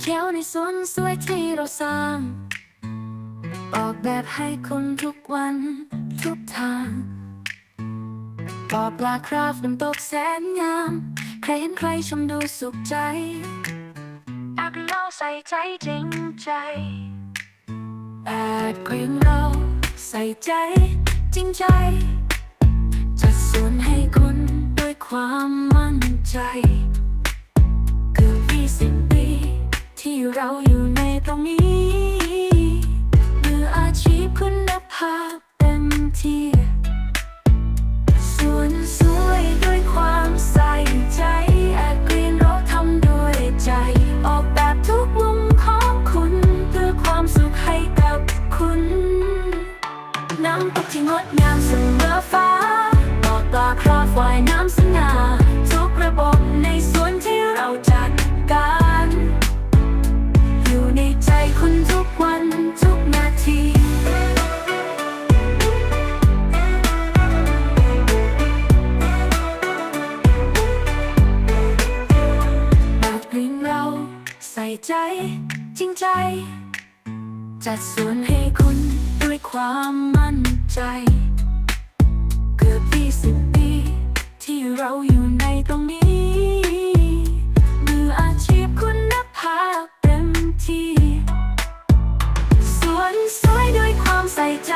เขียวในสวนสวยที่เราสร้าง ออกแบบให้คุณทุกวันทุกทางปอปลาคราฟน้ำตกแสนงาม ใครเห็นใครชมดูสุขใจแอดเราใส่ใจจริงใจแอดกรีนเราใส่ใจจริงใจ จัดสวนให้คุณด้วยความมั่นใจ เราอยู่ในตรงนี้มืออาชีพคุณภาพเต็มที่สวนสวยด้วยความใส่ใจแอดกรีนเราทำด้วยใจ ออกแบบทุกมุมของคุณเพื่อความสุขให้กับคุณ น้ำตกที่งดงามเสมอฟ้าปลอดปลาคราฟว่ายน้ำสง่า ใจ จริงใจ จัดสวนให้คุณด้วยความมั่นใจ เกือบยี่สิบปี ที่เราอยู่ในตรงนี้ มืออาชีพคุณภาพเต็มที่ สวนสวยด้วยความใส่ใจ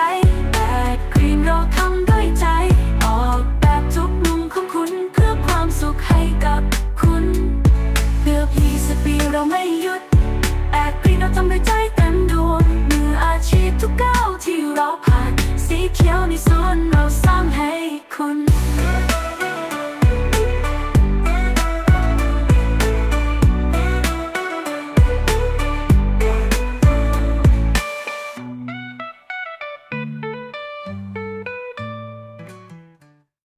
ด้วยใจเต็มดวงมืออาชีพทุกก้าวที่เราผ่าน สีเขียวในสวนเราสร้างให้คุณ